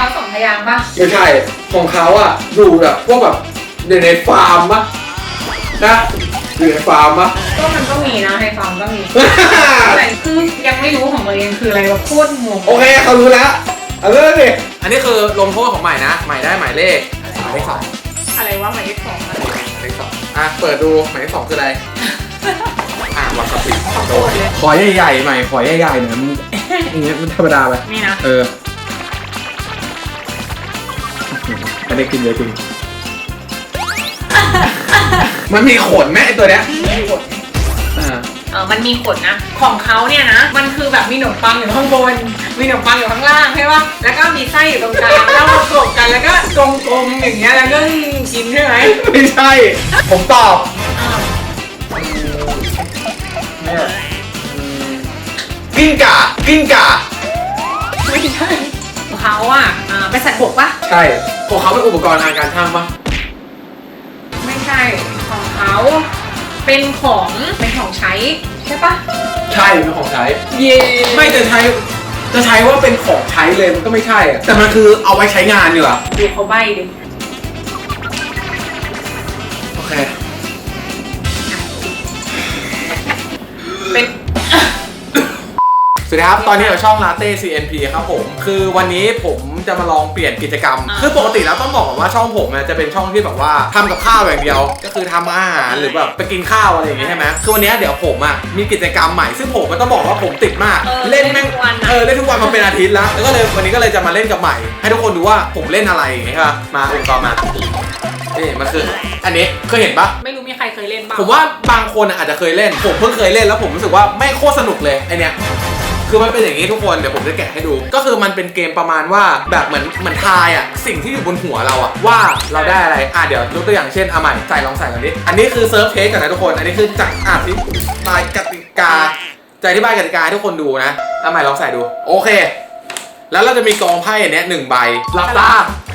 เขาสองพยางค์ปะไม่ใช่ของเขาอะดูแบบพวกแบบในในฟาร์มปะนะอยู่ในฟาร์มปะก็มันก็มีนะในฟาร์มก็มีแต่คือยังไม่รู้ของตัวเองคืออะไรวะโคตรงงโอเคเขารู้แล้วเอาเริ่มดิอันนี้คือลงโทษของใหม่นะ ใหม่ได้หมายเลขหมายเลขสองอะไรวะหมายเลขสองอะหมายเลขสองอะเปิดดูหมายเลขสองคืออะไร อะวาซาบิขอโทษเลย ขอใหญ่ๆใหม่ขอใหญ่ๆหน่อยมึงอย่างเงี้ยมันธรรมดาไปนี่นะ เออ ไม่ได้กินเยอะจริง มันมีขนไหมไอตัวเนี้ยมีขนอ่าเออมันมีขนนะ ของเขาเนี่ยนะ มันคือแบบมีขนมปังอยู่ข้างบน มีขนมปังอยู่ข้างล่างใช่ปะแล้วก็มีไส้อยู่ตรงกลาง แล้วประกบกัน แล้วก็กลมๆอย่างเงี้ย แล้วก็กินใช่ไหมไม่ใช่ ผมตอบอ้าวเนี่ยอืมกิ้งก่ากิ้งก่าไม่ใช่ของ เขาอะอ่าเป็นสัตว์บกปะใช่ของเขาเป็นอุปกรณ์ทางการช่างปะไม่ใช่ของเขาเป็นของเป็นของใช้ใช่ปะใช่เป็นของใช้ เย่ไม่จะใช้จะใช้ว่าเป็นของใช้เลยมันก็ไม่ใช่อะแต่มันคือเอาไว้ใช้งานดีกว่าดูเขาใบดิ สวัสดีครับ ตอนนี้เราช่อง Latte CNP ครับผม คือวันนี้ผมจะมาลองเปลี่ยนกิจกรรมอ่าคือปกติแล้วต้องบอกก่อนว่าช่องผมเนี่ยจะเป็นช่องที่แบบว่าทำกับข้าวอย่างเดียว ก็คือทำอาหารหรือแบบไปกินข้าวอะไรอย่างงี้ใช่ไหมคือวันนี้เดี๋ยวผมอะมีกิจกรรมใหม่ ซึ่งผมมันต้องบอกว่าผมติดมากออเล่นแม่งทุกวันเออะอเล่นทุกวันมาเป็นอาทิตย์แล้ว แล้วก็เลยวันนี้ก็เลยจะมาเล่นกับใหม่ ให้ทุกคนดูว่าผมเล่นอะไรอย่างเงี้ยครับมาอุปกรณ์มานี่มันคืออันนี้เคยเห็นปะ ไม่รู้มีใครเคยเล่นบ้างผมว่าบางคนอาจจะเคยเล่น ผมเพิ่งเคยเล่นแล้วผมรู้สึกว่าไม่โคตรสนุกเลยไอเนี้ย คือมันเป็นอย่างนี้ทุกคนเดี๋ยวผมจะแกะให้ดู ก็คือมันเป็นเกมประมาณว่าแบบเหมือนเหมือนทายอะสิ่งที่อยู่บนหัวเราอะว่าเราได้อะไรอะเดี๋ยวยกตัวอย่างเช่นเอาใหม่ใส่ลองใส่กันดิอันนี้คือเซิร์ฟเทสกันนะทุกคน อันนี้คือจากอะที่ตายกติกาจะอธิบายกติกาให้ทุกคนดูนะเอาใหม่ลองใส่ดูโอเค แล้วเราจะมีกองไพ่อันเนี้ยหนึ่งใบหลับตา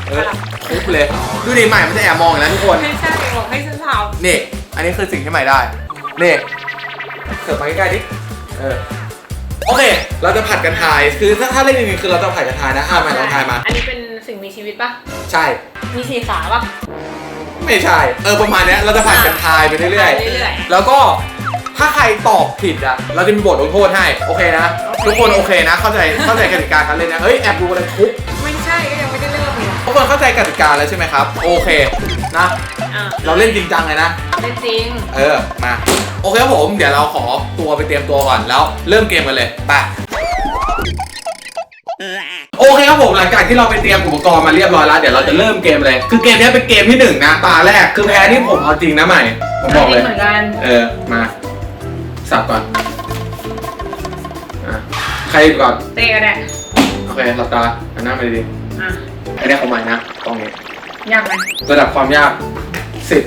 เออทุบเลยดูดิใหม่มันจะแอบมองอยู่แล้วทุกคนไม่ใช่บอกให้ฉันทนี่อันนี้คือสิ่งที่ใหม่ได้นี่เสิร์ฟมาใกล้ๆดิเออ โอเค เราจะผัดกันทาย คือถ้าถ้าเล่นจริงๆคือเราจะผัดกันทายนะอะำใหม่ลองทายมา อันนี้เป็นสิ่งมีชีวิตปะใช่ มีสีขาปะ ไม่ใช่ เออประมาณเนี้ยเราจะผัดกันทายไปเรื่อยเรื่อยๆแล้วก็ถ้าใครตอบผิดอะ เราจะมีบทลงโทษให้ โอเคนะ ทุกคนโอเคนะ เข้าใจ เข้าใจกติกาการเล่นนะ เฮ้ย แอบดูอะไรทุกๆไม่ใช่ก็ยังไม่ได้เริ่มเลยทุกคนเข้าใจกติกาแล้วใช่ไหมครับ โอเคนะ อะ เราเล่นจริงจังเลยนะ เล่นจริง เออ มา โอเคครับผม เดี๋ยวเราขอตัวไปเตรียมตัวก่อน แล้วเริ่มเกมกันเลย ไป โอเคครับผมหลังจากที่เราไปเตรียมอุปกรณ์มาเรียบร้อยแล้ว เดี๋ยวเราจะเริ่มเกมเลย คือเกมนี้เป็นเกมที่หนึ่งนะ ตาแรก คือแพ้นี่ผมเอาจริงนะใหม่ ผมบอกเลยนนี้เหมือนกัน เออ มา สับก่อน อะ ใครก่อน เตะกันแหละโอเคหลับตาอันหน้ามาดีอะๆอันนี้ของใหม่นะกล้องนี้ ยากไหมระดับความยาก สิบ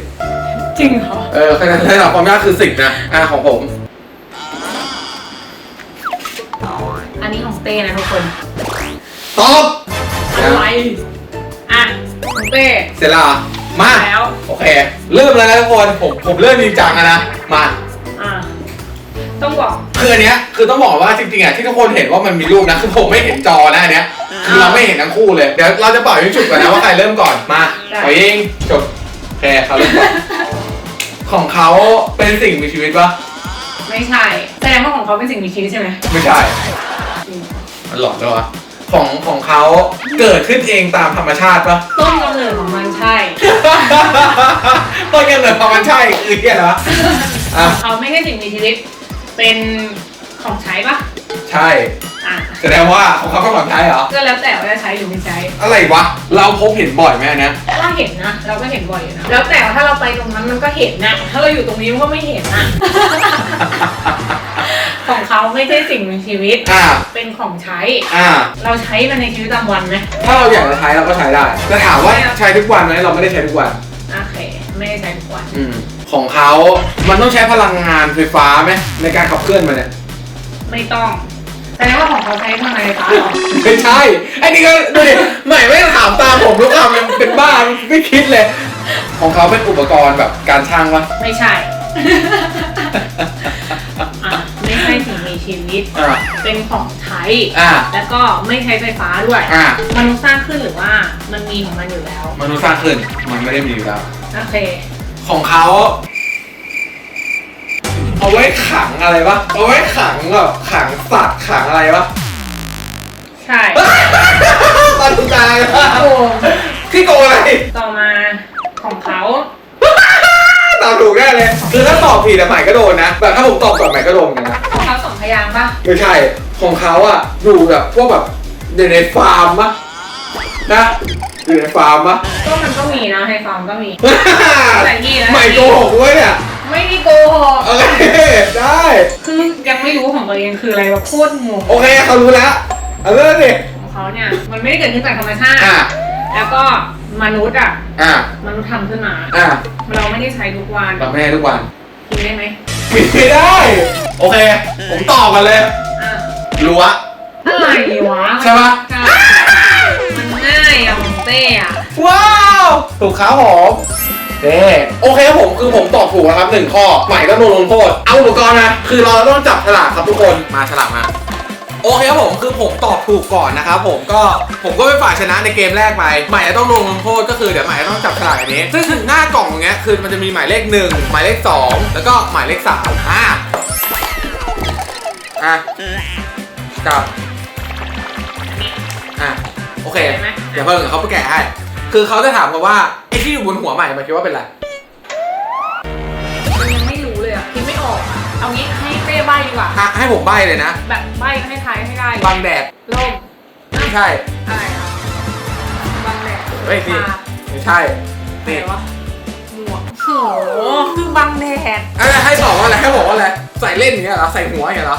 จริงเหรอ เออคะแนนระดับความยากคือสิบนะอะของผม อันนี้ของเต้นะทุกคน ตอบ อะไร อะของเต้ เสร็จแล้วเหรอมา แล้ว โอเค เริ่มแล้วนะทุกคน ผมผมเริ่มจริงจังแล้วนะ มา อะ ต้องบอก คืออันเนี้ยคือต้องบอกว่าจริงๆอะที่ทุกคนเห็นว่ามันมีรูปนะคือผมไม่เห็นจอนะอันเนี้ยคือเราไม่เห็นทั้งคู่เลยเดี๋ยวเราจะปล่อยให้จุดก่อนนะว่าใครเริ่มก่อนมาปล่อยยิงจบ โอเคเขาเริ่มก่อนของเขาเป็นสิ่งมีชีวิตปะไม่ใช่ แสดงว่าของเขาเป็นสิ่งมีชีวิตใช่ไหมไม่ใช่ มันหลอนด้วยวะของของเขาเกิดขึ้นเองตามธรรมชาติปะ ต้นกำเนิดของมันใช่ ต้นกำเนิดความมันใช่คือเหี้ยเหรออะเขาไม่ใช่สิ่งมีชีวิต เป็นของใช้ปะใช่ อะแสดงว่าของเขาเป็นของใช้เหรอ ก็แล้วแต่ว่าจะใช้หรือไม่ใช้ อะไรวะ เราพบเห็นบ่อยไหมอันเนะถ้าเห็นนะเราก็เห็นบ่อยอยู่นะแล้วแต่ว่าถ้าเราไปตรงนั้นมันก็เห็นนะถ้าเราอยู่ตรงนี้มันก็ไม่เห็นนะ ของเขาไม่ใช่สิ่งมีชีวิต อ่า เป็นของใช้ อ่า เราใช้มันในชีวิตประจำวันไหมถ้าเราอยากจะใช้เราก็ใช้ได้แต่ถามว่าใช้ทุกวันไหมเราไม่ได้ใช้ทุกวัน โอเค ไม่ได้ใช้ทุกวันอืม ของเขา มันต้องใช้พลังงานไฟฟ้าไหมในการขับเคลื่อนมันเนี่ย ไม่ต้อง แสดงว่าของเขาใช้พลังงานไฟฟ้าเหรอไม่ใช่ไอ้นี่ก็ดูดิใหม่ไม่ถามตามผมทุกคำยังเป็นบ้าไม่คิดเลย ของเขาเป็นอุปกรณ์แบบการช่างปะไม่ใช่ อะไม่ใช่สิ่งมีชีวิต อ่าเป็นของใช้ อ่า แล้วก็ไม่ใช้ไฟฟ้าด้วยอ่ามนุษย์สร้างขึ้นหรือว่ามันมีของมันอยู่แล้ว มนุษย์สร้างขึ้นมันไม่ได้มีอยู่แล้ว โอเค ของเขา เอาไว้ขังอะไรวะเอาไว้ขังแบบขังสัตว์ขังอะไรวะใช่ตอนตุตายโกงพี่โกงอะไรต่อมาของเขาตอบถูกแน่เลยคือถ้าตอบผิดอะใหม่ก็โดนนะแต่ถ้าผมตอบก่อนใหม่ก็โดนเหมือนกันนะของเขาสองพยางค์ปะไม่ใช่ของเขาอะอยู่แบบพวกแบบอยู่ในฟาร์มปะนะอยู่ในฟาร์มปะก็มันก็มีนะให้ฟาร์มก็มีแต่นี่นะใหม่โกหกด้วยเนี่ย ไม่ได้โกหกโอเคได้ คือยังไม่รู้ของตัวเองคืออะไรแบบโคตรงงโอเคเขารู้แล้วเอาเริ่มดิของเขาเนี่ยมันไม่ได้เกิดขึ้นจากธรรมชาติ อะแล้วก็มนุษย์อะอะมนุษย์ทำขึ้นมา อะเราไม่ได้ใช้ทุกวันเราไม่ให้ทุกวันกินได้ไหมไม่ได้ โอเค ผมตอบกันเลยอะรั้วอะไรวะใช่ปะใช่มันง่ายอะของเต้อะว้าวถูกครับผม เด้โอเคครับผมคือผมตอบถูกแล้วครับหนึ่งข้อใหม่ก็โดนลงโทษเอาอุปกรณ์นะ คือเราต้องจับฉลากครับทุกคนมาฉลากมาโอเคครับผมคือผมตอบถูกก่อนนะครับผมก็ผมก็เป็นฝ่ายชนะในเกมแรกไปใหม่จะต้องลงลงโทษก็คือเดี๋ยวใหม่จะต้องจับฉลากอันนี้ ซึ่งหน้ากล่องอย่างเงี้ยคือมันจะมีหมายเลขหนึ่งหมายเลขสองแล้วก็หมายเลขสามอะอะจับอะโอเคเห็นไหมเดี๋ยวเพิ่งเขาไปแกะให้ คือเขาจะถามกันว่าไอ้ที่อยู่บนหัวใหม่มันคิดว่าเป็นอะไร มันยังไม่รู้เลยอะคิดไม่ออกอะเอางี้ให้เต้ใบดีกว่า อะให้ผมใบ้เลยนะแบบใบให้ทายให้ได้บังแดดล่มไม่ใช่ อะไรอะบังแดดเฮ้ยนี่ปลาไม่ใช่อะไรนี่วะหมวกโหคือบังแดดอะไรให้ตอบว่าอะไรให้บอกว่าอะไรใส่เล่นอย่างเงี้ยเหรอใส่หัวอย่างเงี้ยเหรอ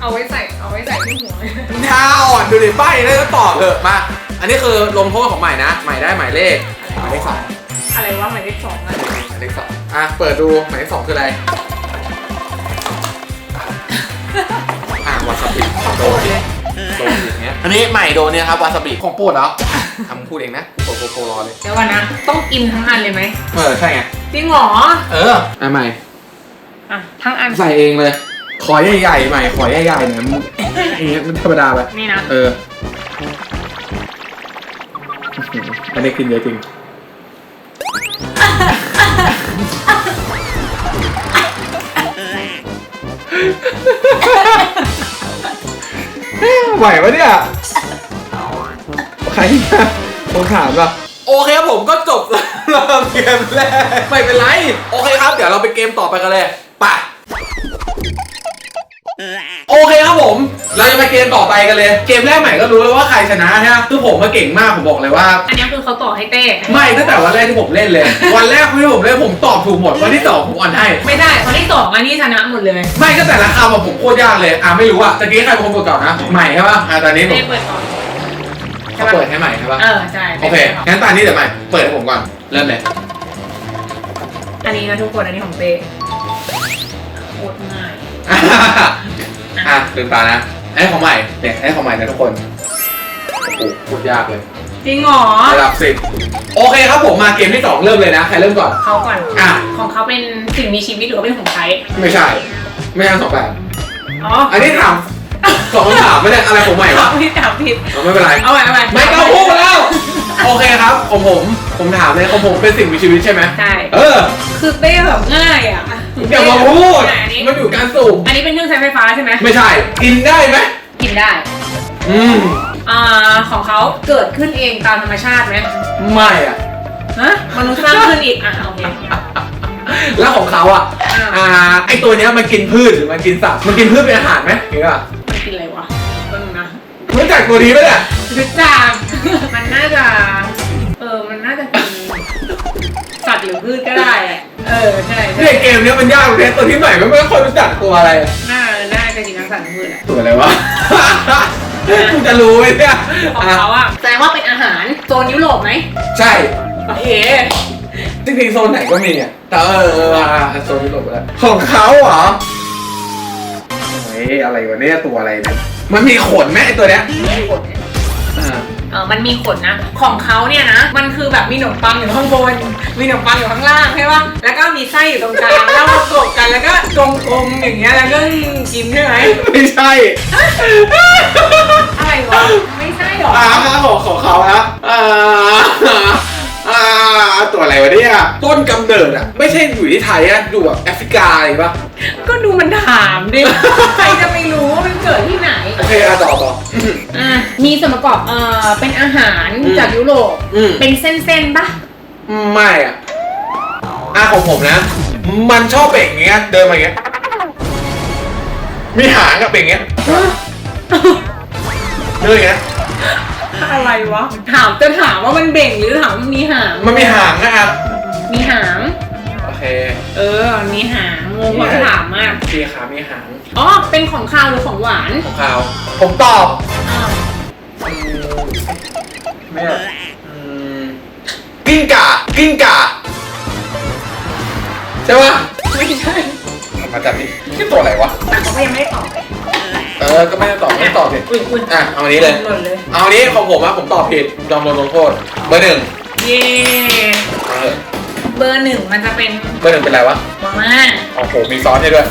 เอาไว้ใส่เอาไว้ใส่ที่หัว หน้าอ่อนดูดิใบ้แล้วก็ตอบเถอะมา อันนี้คือลงโทษของใหม่นะ ใหม่ได้หมายเลขหมายเลขสองอะไรวะหมายเลขสองอะหมายเลขสองอะ เปิดดูหมายเลขสองคืออะไร อะวาซาบิโกรธเลยโดนอย่างเงี้ย อันนี้ใหม่โดนเนี่ยครับวาซาบิของโปรดเหรอทำพูดเองนะโปรโปรโปรรอเลย เดี๋ยวก่อนนะ ต้องกินทั้งอันเลยไหมเออ ใช่ไง จริงเหรอเอออะใหม่ อะทั้งอัน ใส่เองเลย ขอใหญ่ๆใหม่ ขอใหญ่ๆเนี่ยมึงอย่างเงี้ยมันธรรมดาไปนี่นะ เออ อันนี้กินเยอะจริง ไหวปะเนี่ย ใครนะผมถามป่ะ โอเคครับผมก็จบแล้วเกมแรกไม่เป็นไร โอเคครับ เดี๋ยวเราไปเกมต่อไปกันเลยไป โอเคครับผม เราจะไปเกมต่อไปกันเลย เกมแรกใหม่ก็รู้แล้วว่าใครชนะใช่ไหมคือผมมาเก่งมากผมบอกเลยว่า อันนี้คือเขาต่อให้เต้ไม่ตั้งแต่วันแรกที่ผมเล่นเลย วันแรกที่ผมเล่นผมตอบถูกหมด วันที่สองผมอ่อนให้ ไม่ได้คนที่สองอันนี้ชนะหมดเลย ไม่ก็แต่ละคำอะผมโคตรยากเลย อะไม่รู้อะตะกี้ใครเป็นคนกดก่อนนะ ใหม่ใช่ป่ะ อะตอนนี้ผมเต้เปิดก่อนเขาเปิดให้ใหม่ใช่ป่ะ เออใช่โอเค งั้นตอนนี้เดี๋ยวใหม่ เปิดให้ผมก่อน เริ่มเลย อันนี้นะทุกคน อันนี้ของเต้โคตรง่าย อะลืมตานะไอ้ของใหม่เนี่ยไอ้ของใหม่นะทุกคนโอ้โหโคตรยากเลยจริงเหรอระดับสิบโอเคครับผมมาเกมที่สองเริ่มเลยนะใครเริ่มก่อน เขาก่อน อะ ของเขาเป็นสิ่งมีชีวิตหรือว่าเป็นของใช้ ไม่ใช่ ไม่ใช่สองแบบอ๋ออันนี้ถามสองคำถามไม่ได้อะไรของใหม่วะผิดถามผิด เอาไม่เป็นไร เอาใหม่เอาใหม่ไม่ต้องพูดแล้ว โอเคครับของผมผมถามเลยของผมเป็นสิ่งมีชีวิตใช่ไหมใช่ เออ คือเต้แบบง่ายอะ อย่ามาพูด อันนี้ มันอยู่การสูงอันนี้เป็นเครื่องใช้ไฟฟ้าใช่ไหมไม่ใช่ กินได้ไหมกินได้ อืม อ่าของเขาเกิดขึ้นเองตามธรรมชาติไหมไม่อะฮะมนุษย์สร้างขึ้นอีกอะโอเค แล้วของเขาอะ อ่า อ่า ไอตัวเนี้ยมันกินพืชหรือมันกินสัตว์ มันกินพืชเป็นอาหารไหมหรือว่ามันกินอะไรวะก็นึงนะรู้จักตัวนี้ไหมเนี่ย รู้จัก มันน่าจะ เออ มันน่าจะกินสัตว์หรือพืชก็ได้อะ เออใช่ใช่เนี่ยเกมเนี้ยมันยากเลยตัวที่ใหม่มันไม่ค่อยรู้จักตัวอะไรอะน่าน่าจะกินทั้งสัตว์ทั้งพืชอะตัวอะไรวะ กูจะรู้ไหมเนี่ยของอะเขาอะแสดงว่าเป็นอาหารโซนยุโรปไหมใช่ โอเคจริงๆโซนไหนก็มีอะแต่เออเอออะโซนยุโรปก็ได้ของเขาเหรอเฮ้ยอะไรวะเนี่ยตัวอะไรเนี่ยมันมีขนไหมไอตัวเนี้ยมีขนอ่า เออมันมีขนนะ ของเขาเนี่ยนะ มันคือแบบมีขนมปังอยู่ข้างบน มีขนมปังอยู่ข้างล่างใช่ปะแล้วก็มีไส้อยู่ตรงกลางแล้วประกบกันแล้วก็กลมๆอย่างเงี้ยแล้วก็กินใช่ไหมไม่ใช่อะไรวะไม่ใช่หรอ อ่าของของเขานะเอ่อตัวอะไรวะเนี่ยต้นกำเนิดอะไม่ใช่อยู่ที่ไทยอะอยู่แบบแอฟริกาอะไรปะก็ดูมันถามดิ ใครจะไม่รู้ว่ามันเกิดที่ไหน โอเคอะต่อต่อ อะ มีส่วนประกอบเอ่อเป็นอาหารอืมจากยุโรป อืม เป็นเส้นๆปะไม่อะอะของผมนะ มันชอบเบ่งอย่างเงี้ยเดินมาอย่างเงี้ยมีหางกับเบ่งอย่างเงี้ยเดินอย่างเงี้ย อะไรวะ ถามจะถามว่ามันเบ่งหรือถามว่ามันมีหาง มันมีหางนะครับ มีหาง โอเคเออ มีหางงงกว่าถามมากมีขามีหางอ๋อ เป็นของคาวหรือของหวานของเขาผมตอบอ้าวอืมไม่อะอืมกิ้งก่ากิ้งก่าใช่ปะไม่ใช่ มาจับนี่นี่ตัวอะไรวะ แต่เขาก็ยังไม่ได้ตอบเลยเออก็ไม่ได้ตอบไม่ได้ตอบสิอุ้ยอุ้ยอะเอาอันนี้เลย หล่นเลยเอาอันนี้ของผมอะผมตอบผิดยอมโดนลงโทษเบอร์หนึ่งเย่เอาเถอะเบอร์หนึ่งมันจะเป็นเบอร์หนึ่งเป็นไรวะมาม่าโอ้โหมีซอสให้ด้วย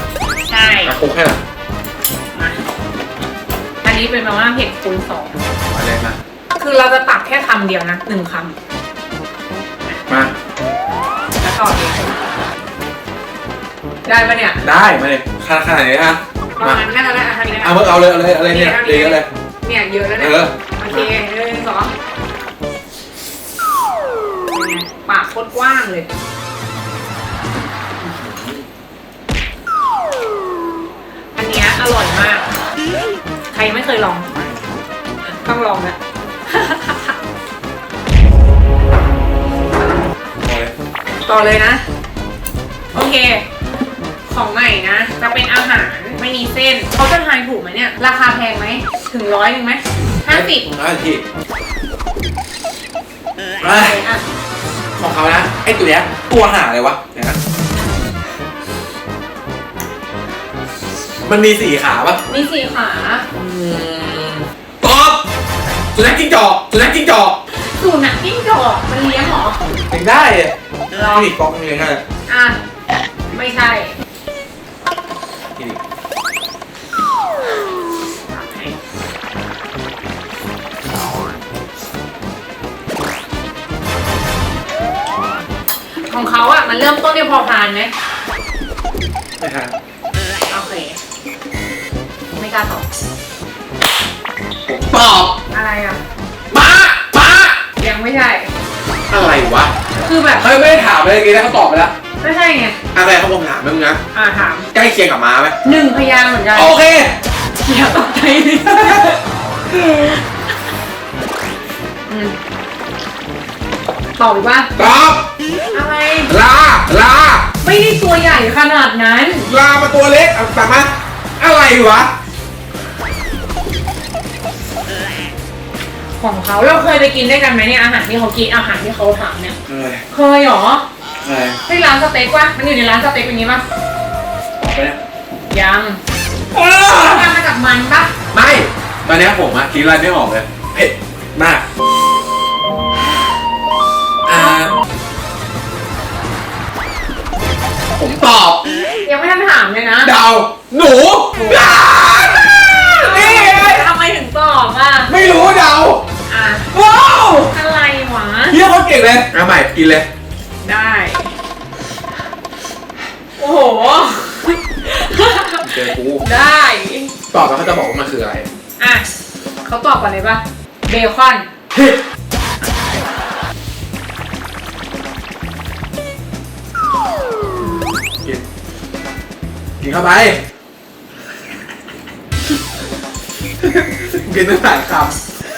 ใช่อะคลุกให้หน่อยมาอันนี้เป็นมาม่าเผ็ดคูณสองมาเลยมาคือเราจะตักแค่คำเดียวนะหนึ่งคมาำแล้วต่อเองได้ปะเนี่ยได้มาเลยขนาดขนาดนี้ฮะ ประมามาณน่าจะได้อันนี้นะเอาเมื่อเอาเลยเอาเลยเอาเลยเนี่ยเยอะเลยเนี่ยเยอะแล้วเอเนี่ยอโอเคหนึ่งสองปากโคตรกว้างเลยอันเนี้ยอร่อยมาก ใครยังไม่เคยลอง ต้องลองนะเอาเลยต่อเลยนะ โอเค ของใหม่นะ จะเป็นอาหาร ไม่มีเส้นเขาจะทายถูกไหมเนี่ย ราคาแพงไหม ถึงร้อยหนึ่งไหมห้าสิบห้าสิบอะของเขานะ ไอตัวเนี้ยตัวหาอะไรวะเดี๋ยวนะมันมีสี่ขาปะมีสี่ขาตอบสุนัขจิ้งจอกสุนัขจิ้งจอกสูนักจิ้งจอกมันเลี้ยงเหรอเลี้ยงได้เลยลองนี่กล้องเลี้ยงได้เลยอะ ไม่ใช่ ของเขาอะมันเริ่มต้นด้วยพอพานไหมไม่ทันโอเค ไม่กล้าตอบผมตอบอะไรอะม้าม้ายังไม่ใช่ อะไรวะคือแบบเฮ้ยไม่ได้ถามเลยกี้นะเขาตอบไปแล้ว ไม่ใช่ไง อะไรเขาบอกถามมึงนะอะถามใกล้เคียงกับม้าไหมหนึ่งพยางค์เหมือนกันโอเคอย่าตกใจดิอืมตอบอีกว่าตอบ ตัวเล็กเอาตัดมา อะไรวะ ของเขาเราเคยไปกินด้วยกันไหมเนี่ยอาหารที่เขากินอาหารที่เขาถามเนี่ย เอ้ยเคยเหรอเอ้ยที่ร้านสเต็กวะมันอยู่ในร้านสเต็กอย่างนี้ปะตอบไปเนี่ยยังอ้าทำมาจากมันปะไม่ตอนเนี้ยผมอะคิดอะไรไม่ออกเลยเผ็ดมากอ่า ผมตอบ ยังไม่ทันถามเลยนะเดา หนูอ่านี่ไงทำไมถึงตอบอะ ไม่รู้เดาอะ ว้าวอะไรวะ เฮียเขาเก่งเลยเอาใหม่กินเลย ได้ โอ้โห เจอกู ได้ ตอบแล้วเขาจะบอกว่ามันคืออะไร อะเขาตอบก่อนเลยปะเบคอนผิด กินเข้าไปกินตั้งแต่ค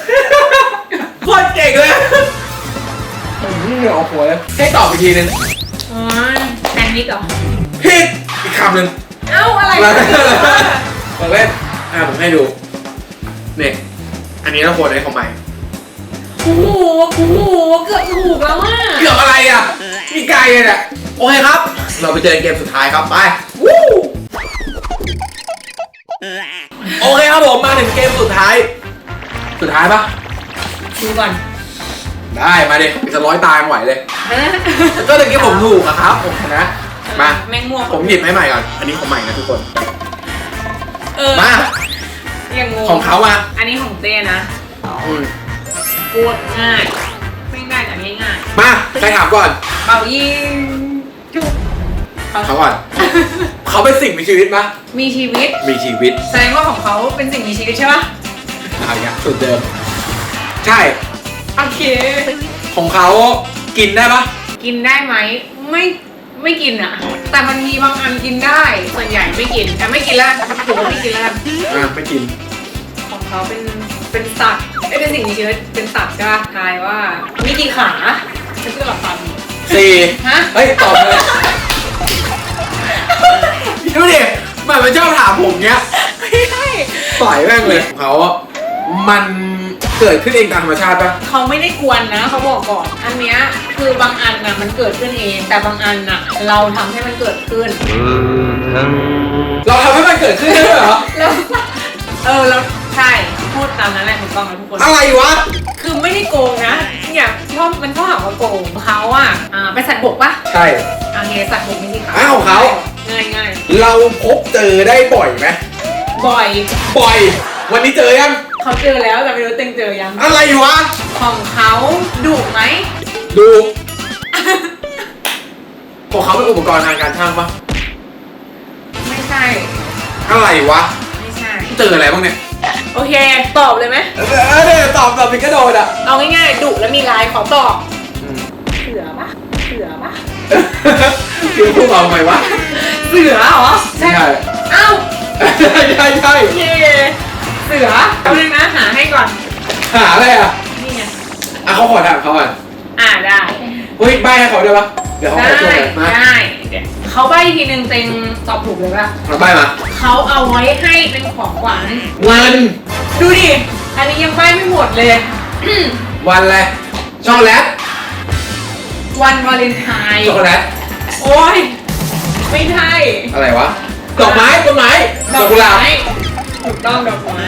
ำโคตรเก่งเลยเหงื่อออกหัวเลยให้ตอบอีกทีนึงอ๋อแซนด์วิชเหรอผิดอีกคำหนึ่งเอ้าอะไรมากันเนี่ยบอกเล่นอ่าผมให้ดูนี่อันนี้เราโคนในของใหม่โอ้โหโอ้โหเกือบถูกแล้วอะเกือบอะไรอะมีไกลเลยเนี่ยโอเคครับ เราไปเจอเกมสุดท้ายครับไปวู้ โอเคครับผมมาถึงเกมสุดท้าย สุดท้ายปะดูก่อนได้มาดิจะร้อยตายไม่ไหวเลยฮะก็ตะกี้ผมถูกอะครับผมชนะมาแมงม่วงผมหยิบให้ใหม่ก่อนอันนี้ของใหม่นะทุกคนเออมายังงงของเขามาอันนี้ของเต้นะอืมโคตรง่ายไม่ง่ายแต่ง่ายมาใครถามก่อนๆเป่ายิงจุ๊บ เขาก่อนเขาเป็นสิ่งมีชีวิตปะมีชีวิต มีชีวิตแสดงว่าของเขาเป็นสิ่งมีชีวิตใช่ปะเอาอย่างสุดเดิม ใช่ โอเค ของเขากินได้ปะกินได้ไหมไม่ไม่กินอะแต่มันมีบางอันกินได้ ส่วนใหญ่ไม่กินแต่ไม่กินแล้วถือว่าไม่กินแล้วกันอะไม่กิน ของเขาเป็นเป็นสัตว์เอ้ยเป็นสิ่งมีชีวิตเป็นสัตว์ใช่ปะทายว่ามีกี่ขาไม่ใช่หลักพันสี่ฮะ เฮ้ยตอบเลย ดูดิมันมันชอบถามผมเนี้ยไม่ใช่ต่อยแม่งเลยของเขาอะมันเกิดขึ้นเองตามธรรมชาติปะเขาไม่ได้กวนนะเขาบอกก่อนอันเนี้ยคือบางอันน่ะมันเกิดขึ้นเอง แต่บางอันน่ะ เราทำให้มันเกิดขึ้น เราทำให้มันเกิดขึ้นได้ด้วยเหรอ แล้วเออแล้วใช่พูดตามนั้นแหละถูกต้องนะทุกคน อะไรวะ คือไม่ได้โกงนะเนี่ยชอบมันชอบหาว่าโกงเขาอะอ่าเป็นสัตว์บกปะใช่ อ่าเงสัตว์บกไม่ใช่ขา อ้าวของเขา ง่ายง่ายเราพบเจอได้บ่อยไหมๆบ่อยบ่อย วันนี้เจอยังเขาเจอแล้วแต่ไม่รู้เต็งเจอยัง อะไรวะ ของเขาดุไหมดูของเขาเป็นอุปกรณ์ทางการช่างปะไม่ใช่ อะไรวะ ไม่ใช่ เจออะไรบ้างเนี่ยโอเค ตอบเลยไหมเออเดี๋ยวตอบตอบเป็นกระโดดอะเอาง่ายๆดุแล้วมีลายขอตอบเสือปะเสือปะคือพูดมาทำไมวะเสือเหรอใช่เอ้าใช่ใช่ใช่เย่เสือเอาเลยนะหาให้ก่อน หาอะไรอะ นี่ไง อะเขาขอถามเขาก่อนอ่าได้เฮ้ยใบให้เขาได้ปะเดี๋ยวเขาได้ขอช่วยหน่อยมาได้เดี๋ยวเขาใบทีนึงเต็งตอบถูกเลยป่ะเอาใบมาเขาเอาไว้ให้เป็นของขวัญเงินดูดิ อันนี้ยังใบไม่หมดเลยวันอะไรช็อกโกแลตวันวาเลนไทน์ช็อกโกแลตโอ้ย ไม่ใช่อะไรวะดอกไม้ต้นไม้ดอกกุหลาบไม้ถูกต้องดอกไม้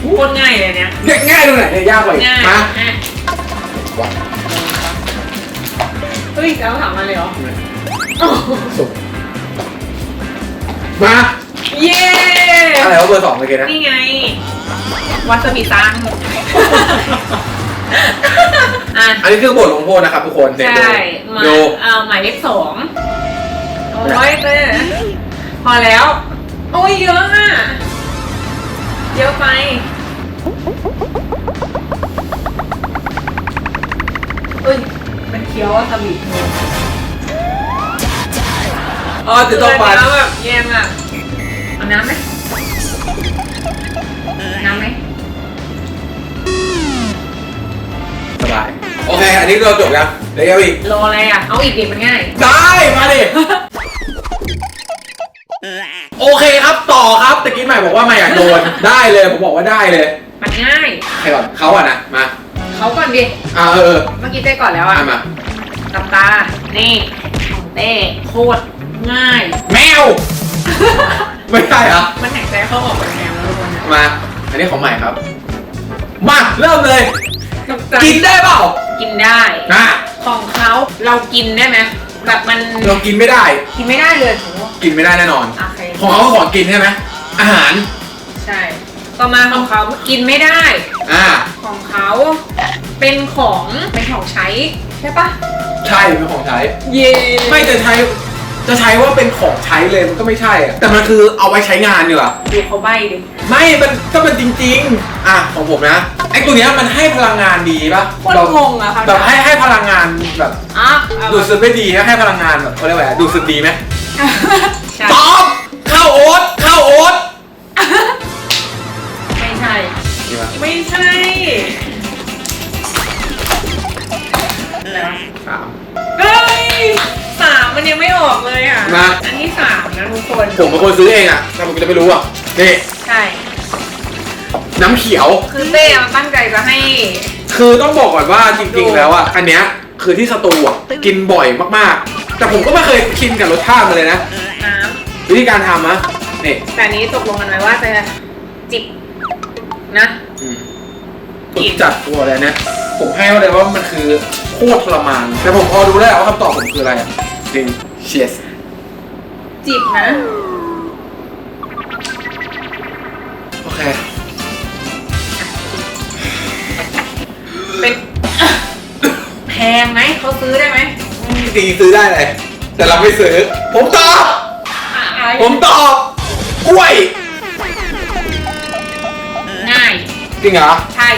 โคตรง่ายเลยเนี่ยเด็กง่ายตรงไหนเนี่ยยากกว่าอีกง่ายมาอะเฮ้ยแล้วถามมาเลยเหรอโอ้โหสุกมาเย้อะไรวะเบอร์สองเลยนะนี่ไงวาซาบิซัง อะ อันนี้คือบทลงโทษนะครับทุกคนเด็กใช่หดูมายดู เอาหมายเลขสอง โอ้ยเต้พอแล้ว โอ้ยเยอะอะ เยอะไป เอ้ย มันเคี้ยววาซาบิอ๋อจะต้องไปเแบบเย็นอะเอาน้ำไหมน้ำไหมสบาย โอเค อันนี้เราจบยังเดี๋ยวเอาอีก รออะไรอะ เอาอีกดิมันง่าย ได้ มาดิโอ เคครับต่อครับตะกี้ใหม่บอกว่าไม่อยากโดน ได้เลยผมบอกว่าได้เลยมันง่าย ใครก่อนเขาอะนะมาเขาก่อนดิ อ่าเออเออเมื่อกี้เต้ก่อนแล้วอะอะมาตำตา นี่ของเต้โคตรง่าย แมว ไม่ได้เหรอมันหายใจเข้าออกเป็นแนวแล้วทุกคนนะมาอันนี้ของใหม่ครับ มาเริ่มเลยตกใจกินได้เปล่ากินได้ อะของเขาเรากินได้ไหม แบบมันเรากินไม่ได้ กินไม่ได้เลยโหกินไม่ได้แน่นอน โอเคของเขาก็ของกินใช่ไหมอาหาร ใช่ ต่อมาของเขากินไม่ได้ อ่า ของเขาเป็นของเป็นของใช้ใช่ปะใช่เป็นของใช้ เย่ไม่จะใช้ จะใช้ว่าเป็นของใช้เลยมันก็ไม่ใช่อะแต่มันคือเอาไว้ใช้งานดีกว่า ดูเขาใบดิไม่ มันก็มันจริง ๆ อะของผมนะ ไอ้ตัวเนี้ยมันให้พลังงานดีปะโคตรงงอะค่ะแบบให้ให้พลังงานแบบอะเอาดูดซึมไม่ดีนะให้พลังงานแบบเขาเรียกว่าอะไรดูดซึมดีไหมใช่ตอบข้าวโอ๊ตข้าวโอ๊ตไม่ใช่ นี่ปะไม่ใช่อะไรวะสามเฮ้ย สามมันยังไม่ออกเลยอะ มา อันที่สามนะทุกคน ผมเป็นคนซื้อเองอะแต่ผมจะไม่รู้อะนี่ใช่ น้ำเขียว คือเต้มันตั้งใจจะให้ คือต้องบอกก่อนว่าจริงๆแล้วอะอันเนี้ยคือที่สตูอะกินบ่อยมากๆ แต่ผมก็ไม่เคยชินกับรสชาติมันเลยนะน้วิธีการทำนะนี่ำแต่อันนี้ตกลงกันไว้ว่าจะจิบนะ อืมฝึกจัดตัวเลยเนี่ย ผมให้ว่าเลยว่ามันคือโคตรทรมานแต่ผมพอรู้แล้วว่าคำตอบผมคืออะไรอะจริงเชียสจิบนะโอเคเป็นงไหมเขาซื้อได้ไหมจริงๆซื้อได้เลย แต่เราไม่ซื้อ ผมตอบ อะอะไรผมตอบกล้วยง่าย จริงเหรอใช่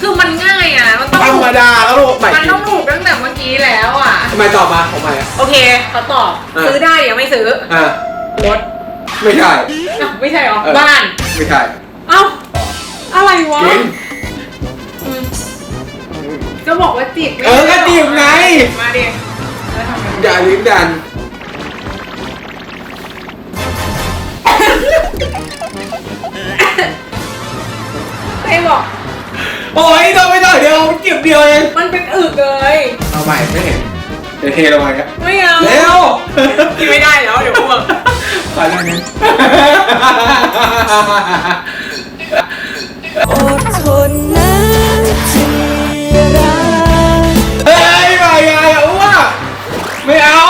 คือมันง่ายอะ มันต้องธรรมดาแล้วลูกใหม่มันจริต้องงถูกตั้งแต่เมื่อกี้แล้วอะ ทำไมตอบมาของใหม่อะ โอเคเขาตอบ อะ ซื้อได้ยังไม่ซื้ออะรถไม่ใช่ อ้าวไม่ใช่หรอ เออ บ้าน ไม่ใช่เอ้า อะไรวะกิน อืมก็บอกว่าจีบไม่เออก็จีบไง มาดิแล้วทำไงอย่าลิ้นดัน เต้บอก โอ้ยต้องไม่ต้องเดียวเก็บเดียวเองมันเป็นอึกเลยเอาใหม่ไม่เห็นเดี๋ยวเทลงมาครับไม่เอาเร็วกินไม่ได้แล้วเดี๋ยวพวกขอเรื่องนี้อดทนนะที่รักเฮ้ยมาไงอะอ้วกไม่เอา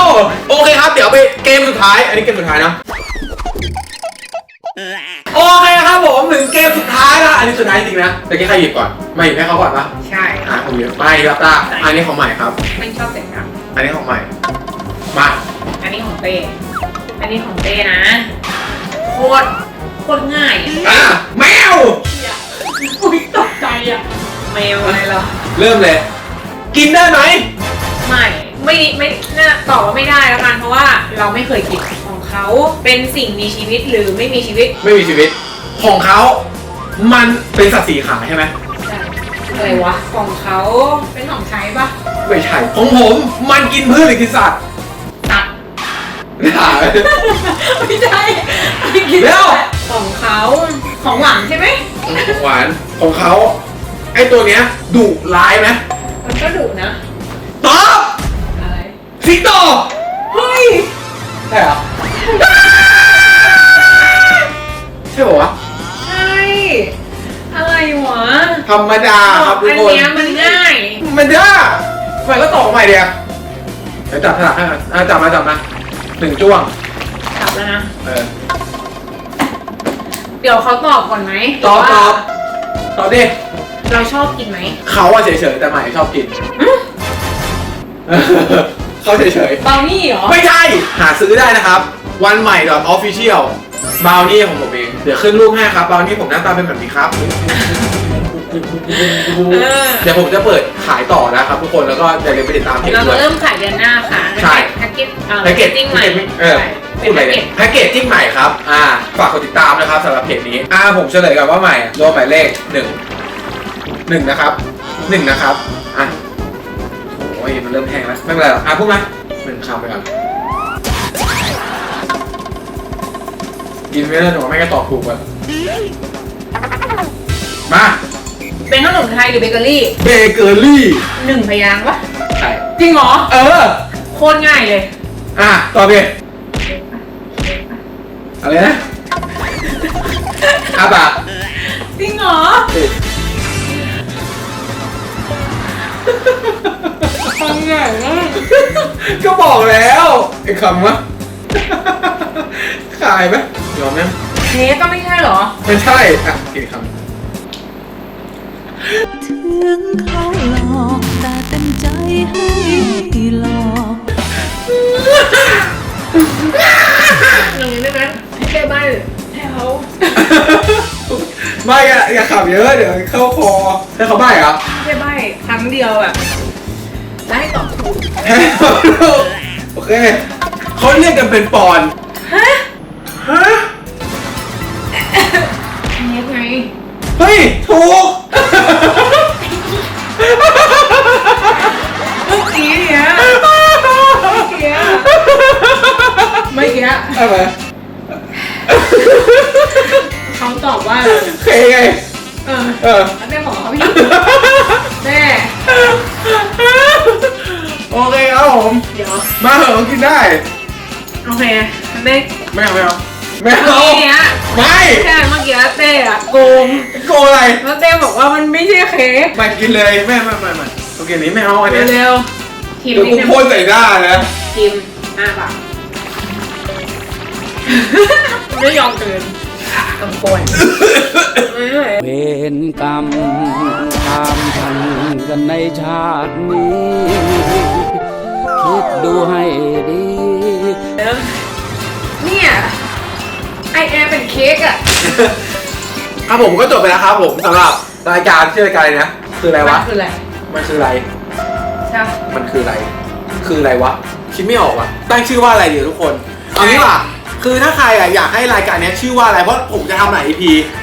โอเคครับ เดี๋ยวไปเกมสุดท้าย อันนี้เกมสุดท้ายนะ โอเคครับผมถึงเกมสุดท้ายแล้วอันนี้สุดท้ายจริงนะแต่กี้ใครหยิบก่อนมาหยิบให้เขาก่อนปะใช่อะผมหยิบไม่ครับตาอันนี้ของใหม่ครับ ไม่ชอบเสียงดังอันนี้ของใหม่มาอันนี้ของเต้อันนี้ของเต้นะโคตรโคตรง่ายอะแมวอุ้ยตกใจอะแมวอะไรเหรอเริ่มเลย กินได้ไหมไม่ ไม่ไม่น่าตอบว่าไม่ได้แล้วกันเพราะว่าเราไม่เคยกินของเขาเป็นสิ่งมีชีวิตหรือไม่มีชีวิตไม่มีชีวิต ของเขามันเป็นสัตว์สีขาใช่ไหมอะไรวะของเขาเป็นของใช้ปะไม่ใช่ของผม มันกินพืชหรือกินสัตว์ตัดไม่ถามไม่ใช่ไม่กินเร็วของเขาของหวานใช่ไหมหวานของเขาไอตัวเนี้ยดุร้ายไหมมันก็ดุนะตอบอะไร สิงโตเฮ้ยใช่เหรอใช่ปะวะใช่อะไรวะธรรมดาครับทุกอันคนเนี้ยมันง่าย มันยากทำไมก็ตอบใหม่เดียวเดี๋ยวจับถนัดให้กันอะจับมาจับมาหนึ่งจ้วง กลับแล้วนะ เออ เดี๋ยวเขาตอบก่อนไหมตอบตอบตอบดิ เราชอบกินไหมเขาอะเฉยๆแต่ใหม่ชอบกิน เขาเฉยเบานี่เหรอ ๆ ไม่ใช่ หาซื้อได้นะครับ วันใหม่ .official บาวนี่ของผมเอง เดี๋ยวขึ้นรูปให้ครับบาวนี่ผมหน้าตาเป็นแบบนี้ครับ เออ เดี๋ยวผมจะเปิดขายต่อนะครับทุกคนแล้วก็อย่าลืมไปติดตามเพจเราด้จะวย เริ่มขายเดือนหน้าค่ะใช่ แพ็กเกจเอ่อแพ็กเกจจิ้งใหม่เออใช่พูเป็ดนอะไรแพ็กเกเนี่ยจแพ็กเกจจิ้งใหม่ครับ อ่า ฝากกดติดตามนะครับสำหรับเพจนี้ อ่า ผมเฉลยกันว่าใหม่อะโลหมายเลขหนึ่งหนึ่งนะครับหนึ่งนะครับ อะโอ้ ยมันเริ่มแห้งแล้ว ไม่เป็นไรหรอกอะพูดมาหนึ่งคำไปก่อนกินไม่ได้หนูไม่ก็ตอบถูกแบบมาเป็นขนมไทยหรือเบเกอรี่เบเกอรี่หนึ่งพยางค์ปะใช่จริงเหรอ เออ โคตรง่ายเลย อะตอบดิอะไรนะอาบะจริงเหรอ ฟังง่ายมากก็บอกแล้วไอ้คำวะขายไหมยอมไหมเค้กก็ไม่ใช่เหรอ ไม่ใช่อะกินคถึงเขาหลอกแต่เต็มใจให้หลอกหนึ่งได้ไหมให้ได้ใบให้เขาำ ไม่อะอย่าขับเยอะเดี๋ยวเข้าคอให้เขาใบ้เหรอให้ใบครั้งเดียวแบบแล้วให้ตอบถูกโอเคเขาเรียกกันเป็นปอนด์ฮะฮะเค้กไงเฮ้ยถูกเมื่อกี้เนี้ยเมื่อกี้อะเมื่อกี้อะ อะไร เขาตอบว่า เคไง เออเออแล้วแม่บอกเขาพี่แม่โอเคครับผม เดี๋ยวมาเหอะกินได้ โอเคแม่ไม่เอาไม่เอาไม่เมื่อเอากี้เนี้ยไม่แค่เมื่อกี้เต้อะโกงโกอะไรแล้วเต้บอกว่ามันไม่ใช่เค้กไม่กินเลยไม่ไม่ไม่ไม่โอเคนี้ไม่เอาอันนี้เร็วๆทีมเดี๋ยวนิกูดนึงพ่นใส่หน้านะ ทีมห้าบาทไม่ยอมเกิน กำปวนไม่ไหวเวรกรรมตามทันกันในชาตินี้ คิดดูให้ดี เนี่ยไอแอร์เป็นเค้กอะครับผมก็จบไปแล้วครับผมสำหรับรายการชื่อรายการอะไรนะ คืออะไรมัวะนคืออะไรมันคืออะไร ใช่ปะมันคืออะไร คืออะไรวะ คิดไม่ออกว่ะ ตั้งชื่อว่าอะไรดีทุกคน เอางี้ว่ะ คือถ้าใครอะอยากให้รายการเนี้ยชื่อว่าอะไรเพราะผมจะทำหลาย EP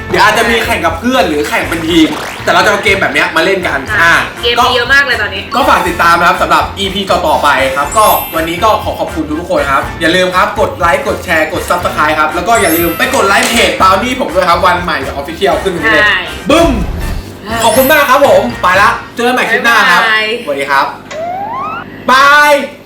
เดี๋ยวอาจจะมีแข่งกับเพื่อนหรือแข่งเป็นทีม แต่เราจะเอาเกมแบบเนี้ยมาเล่นกันอ่าเกมก็มีเยอะมากเลยตอนนี้ ก็ฝากติดตามนะครับสำหรับ EP ต่อๆไปครับ ก็วันนี้ก็ขอขอบคุณทุกๆคนครับ อย่าลืมครับกดไลค์กดแชร์กด Subscribe ครับ แล้วก็อย่าลืมไปกดไลค์เพจ b o u n d y ผมด้วยครับ วันใหม่กับ Official ขึ้นตรงนี้เลยใช่ บึ้ม ขอบคุณมากครับผม ไปละ เจอกันใหม่คลิปหน้าครับบ๊ายบาย สวัสดีครับบาย